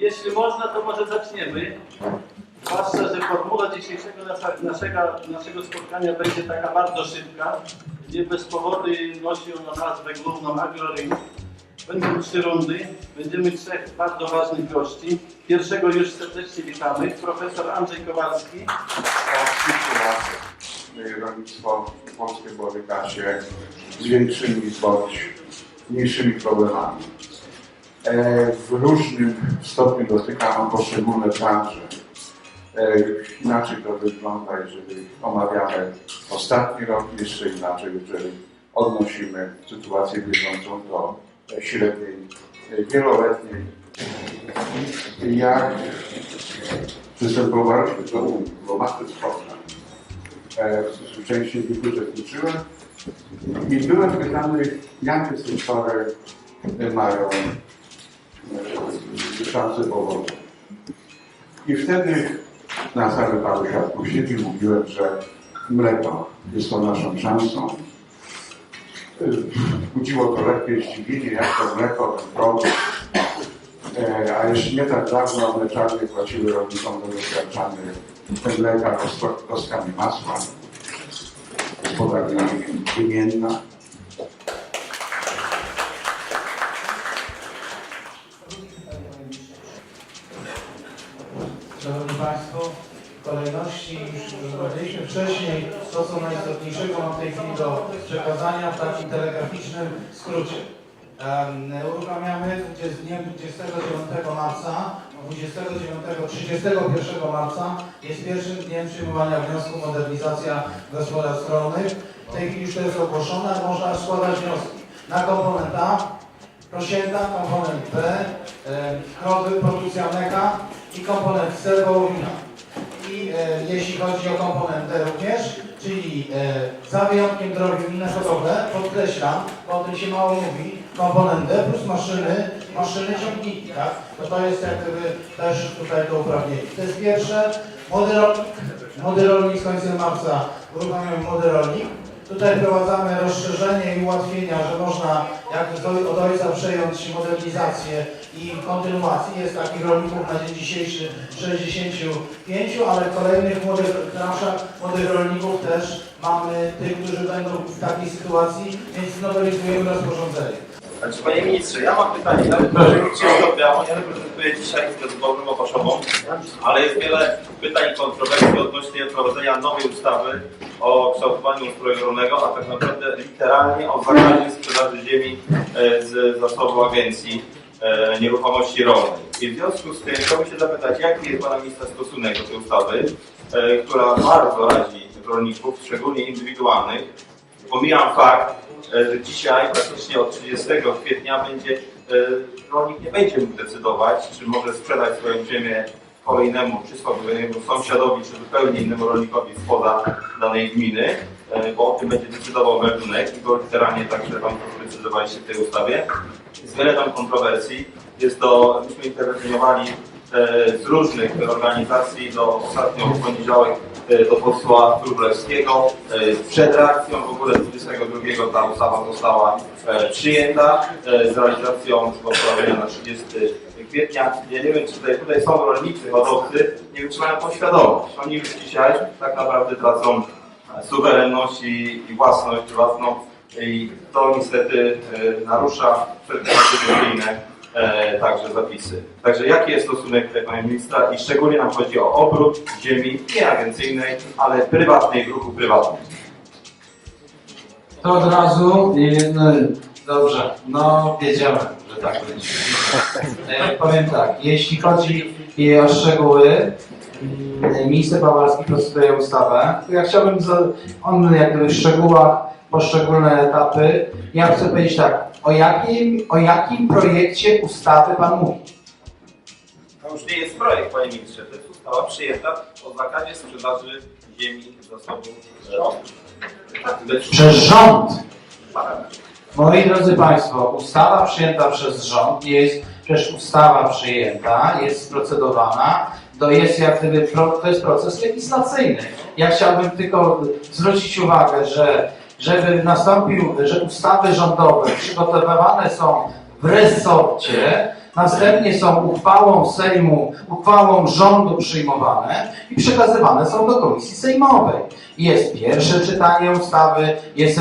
jeśli można, to może zaczniemy. Zwłaszcza, że formuła dzisiejszego naszego, naszego spotkania będzie taka bardzo szybka. Nie bez powodu nosi ona nazwę główną AgroRing. Będą trzy rundy. Będziemy trzech bardzo ważnych gości. Pierwszego już serdecznie witamy. Profesor Andrzej Kowalski. Rolnictwo polskie boryka się z większymi bądź mniejszymi problemami. E, W różnym stopniu dotyka on poszczególne branże. E, Inaczej to wygląda, jeżeli omawiamy ostatni rok, jeszcze inaczej, jeżeli odnosimy sytuację bieżącą do e, średniej, wieloletniej. Jak przystępowaliśmy do Unii, bo masy spotkań. W części tych uczestniczyłem i byłem pytany, jakie sektory mają szanse powodzenia. I wtedy na paru świadków sieci mówiłem, że mleko jest to naszą szansą. Budziło to lekkie zdziwienie, jak to mleko, ten produkt, E, A jeszcze nie tak dawno mleczarnie płaciły rolnikom do dostarczany mleka kostkami masła, gospodarka wymienna. Państwo, w kolejności już rozmawialiśmy wcześniej, to co najistotniejszego mam w tej chwili do przekazania w takim telegraficznym skrócie. Um, uruchamiamy 20 dniem 29 marca, 29, 31 marca jest pierwszym dniem przyjmowania wniosku modernizacja gospodarstw rolnych. W tej chwili już to jest ogłoszone, można składać wnioski na komponent A, prosięta, komponent B, krowy, produkcja mleka i komponent C, wołowina. I e, jeśli chodzi o komponent D również, czyli e, za wyjątkiem drobiu i podkreślam, bo o tym się mało mówi, komponent D plus maszyny, maszyny ciągniki, tak? To to jest jak gdyby też tutaj to uprawnienie. To jest pierwsze, młody rolnik z końcem marca uruchamiamy młody rolnik. Tutaj wprowadzamy rozszerzenie i ułatwienia, że można jak od ojca przejąć modernizację i kontynuację. Jest takich rolników na dzień dzisiejszy 65, ale kolejnych młodych młodych rolników też mamy tych, którzy będą w takiej sytuacji, więc nowelizujemy rozporządzenie. Znaczy, panie ministrze, ja mam pytanie, nawet jeżeli nikt się nie odbiało, ja reprezentuję dzisiaj Izbę Zborową Opaszową, ale jest wiele pytań i kontrowersji odnośnie wprowadzenia nowej ustawy o kształtowaniu ustroju rolnego, a tak naprawdę literalnie o zakazie sprzedaży ziemi e, z zasobu Agencji e, Nieruchomości Rolnej. I w związku z tym chciałbym się zapytać, jaki jest pana ministra stosunek do tej ustawy, e, która bardzo razi rolników, szczególnie indywidualnych, Pomijam fakt, że dzisiaj praktycznie od 30 kwietnia będzie, rolnik nie będzie mógł decydować, czy może sprzedać swoją ziemię kolejnemu przysłowiowemu sąsiadowi, czy zupełnie innemu rolnikowi spoza danej gminy, e, bo o tym będzie decydował meldunek i go literalnie także Pan zdecydowaliście w tej ustawie. Jest wiele tam kontrowersji. Jest to, myśmy interweniowali z różnych organizacji do ostatnio w poniedziałek e, do posła Wróblewskiego. E, Przed reakcją w ogóle 22 ta ustawa została e, przyjęta e, z realizacją gospodarowania na 30 kwietnia. Ja nie wiem, czy tutaj, tutaj są rolnicy, hodowcy, nie wiem, czy mają tą świadomość. Oni już dzisiaj tak naprawdę tracą e, suwerenność i, i własność i to niestety e, narusza wszelkie konstytucyjne e, także zapisy. Także jaki jest stosunek Panie Ministra i szczególnie nam chodzi o obrót ziemi nie agencyjnej, ale prywatnej, w ruchu prywatnym. To od razu, y, no, dobrze, no wiedziałem, że tak będzie. E, powiem tak, jeśli chodzi o szczegóły, mm, minister Bawarski proceduje ustawę, ja chciałbym, on jakby w szczegółach poszczególne etapy, ja chcę powiedzieć tak, o jakim, o jakim projekcie ustawy Pan mówi? To już nie jest projekt, Panie Ministrze, to jest ustawa przyjęta o zakazie sprzedaży ziemi zasobu bez- Przez rząd. Moi drodzy Państwo, ustawa przyjęta przez rząd jest przecież ustawa przyjęta, jest procedowana, to jest jak gdyby to jest proces legislacyjny. Ja chciałbym tylko zwrócić uwagę, że żeby nastąpił, że ustawy rządowe przygotowywane są w resorcie, następnie są uchwałą Sejmu, uchwałą rządu przyjmowane i przekazywane są do Komisji Sejmowej. Jest pierwsze czytanie ustawy, jest,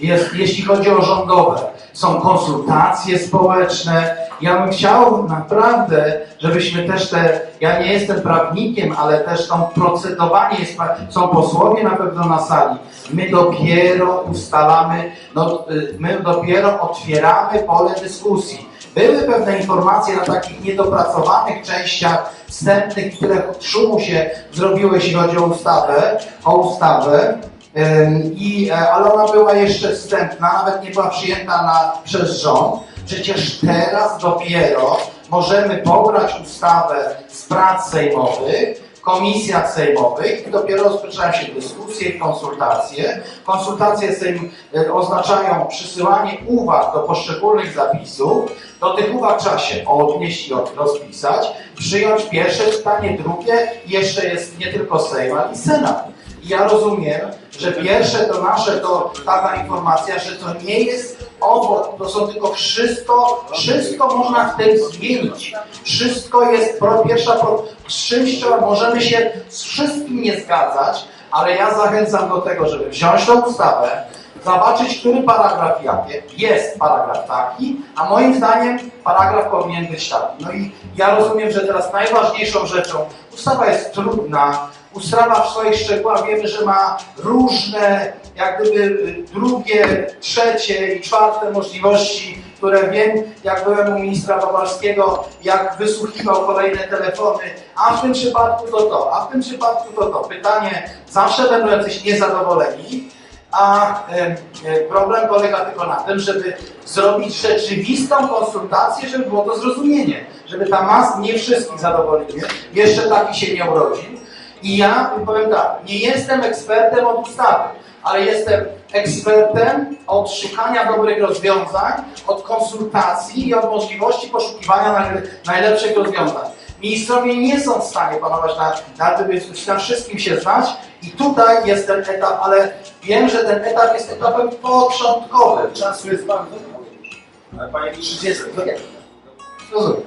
jest jeśli chodzi o rządowe, są konsultacje społeczne. Ja bym chciał naprawdę, żebyśmy też te, ja nie jestem prawnikiem, ale też tą procedowanie jest, są posłowie na pewno na sali. My dopiero ustalamy, no, y, my dopiero otwieramy pole dyskusji. Były pewne informacje na takich niedopracowanych częściach wstępnych, które szumu się zrobiły, jeśli chodzi o ustawę, o ustawę. I, e, ale ona była jeszcze wstępna, nawet nie była przyjęta na, przez rząd. Przecież teraz dopiero możemy pobrać ustawę z prac sejmowych, komisjach sejmowych i dopiero rozpoczynają się dyskusje i konsultacje. Konsultacje Sejm e, oznaczają przysyłanie uwag do poszczególnych zapisów. Do tych uwag trzeba się odnieść i rozpisać, przyjąć pierwsze czytanie, drugie jeszcze jest nie tylko Sejm, ale i Senat. I ja rozumiem, że pierwsze to nasze, to taka informacja, że to nie jest obok, to są tylko wszystko, wszystko można w tym zmienić. Wszystko jest, pierwsza, czymś możemy się z wszystkim nie zgadzać, ale ja zachęcam do tego, żeby wziąć tą ustawę, zobaczyć, który paragraf jaki jest paragraf taki, a moim zdaniem paragraf powinien być taki. No i ja rozumiem, że teraz najważniejszą rzeczą, ustawa jest trudna, ustawa w swoich szczegółach wiemy, że ma różne, jak gdyby drugie, trzecie i czwarte możliwości, które wiem, jak byłem u ministra Bawarskiego, jak wysłuchiwał kolejne telefony, a w tym przypadku to to, a w tym przypadku to to. Pytanie, zawsze będą jacyś niezadowoleni, a e, e, problem polega tylko na tym, żeby zrobić rzeczywistą konsultację, żeby było to zrozumienie, żeby ta mas nie wszystkich zadowolili. Jeszcze taki się nie urodził. I ja powiem tak, nie jestem ekspertem od ustawy, ale jestem ekspertem od szukania dobrych rozwiązań, od konsultacji i od możliwości poszukiwania naj- najlepszych rozwiązań. Ministrowie nie są w stanie panować na, na tym, więc wszystkim się znać i tutaj jest ten etap, ale wiem, że ten etap jest etapem początkowym. Czasu jest bardzo panie ministrze, 30. Rozumiem.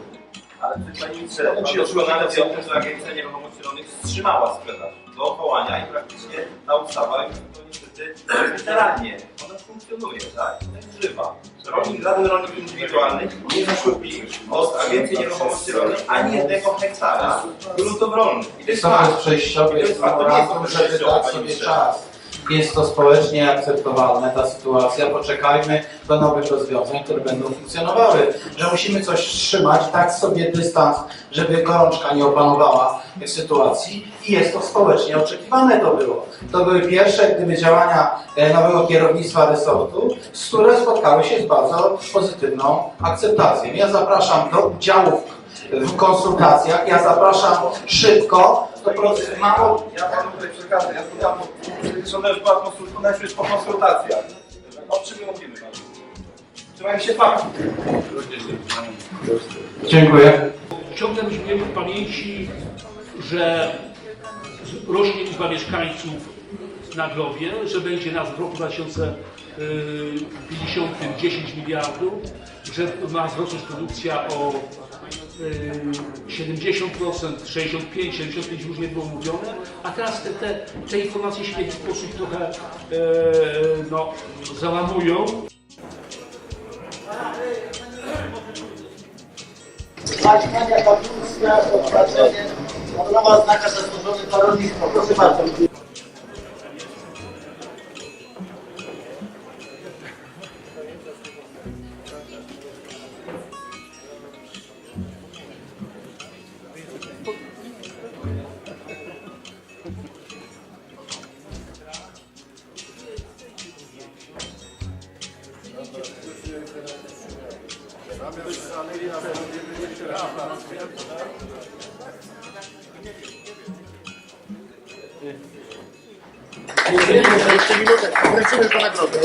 Ale panie ministrze, pan doskonale wie o tym, że Agencja Nieruchomości Rolnych wstrzymała sprzedaż do odwołania i praktycznie ta ustawa już to niestety literalnie, ona funkcjonuje, tak? Jest żywa. Rolnik, żaden rolnik indywidualny nie zakupi od Agencji Nieruchomości Rolnych ani jednego hektara gruntów rolnych. I to jest To jest fakt. przejściowy, jest memorandum, żeby dać sobie czas. Jest to społecznie akceptowalne, ta sytuacja. Poczekajmy do nowych rozwiązań, które będą funkcjonowały. Że musimy coś wstrzymać, dać sobie dystans, żeby gorączka nie opanowała w sytuacji i jest to społecznie oczekiwane to było. To były pierwsze gdyby działania e, nowego kierownictwa resortu, z które spotkały się z bardzo pozytywną akceptacją. Ja zapraszam do udziału w konsultacjach, ja zapraszam szybko, to proces mało Ja panu tutaj przekażę, ja pytam, sądzę, że była konsultacja, już po konsultacjach. O czym my mówimy? Trzymajmy się faktów. Dziękuję. Ciągle mieć w pamięci, że rośnie liczba mieszkańców na Growie, że będzie nas w roku 2050 10 miliardów, że ma wzrosnąć produkcja o 70%, 65, 75 już nie było mówione, a teraz te, te, te informacje się w jakiś sposób trochę e, no, załamują. Maśniania Pawłowska, oznaczenie, nowa oznaka zastosowana dla rolnictwa. Proszę bardzo. Jeszcze minutę. Wręczymy po nagrodę.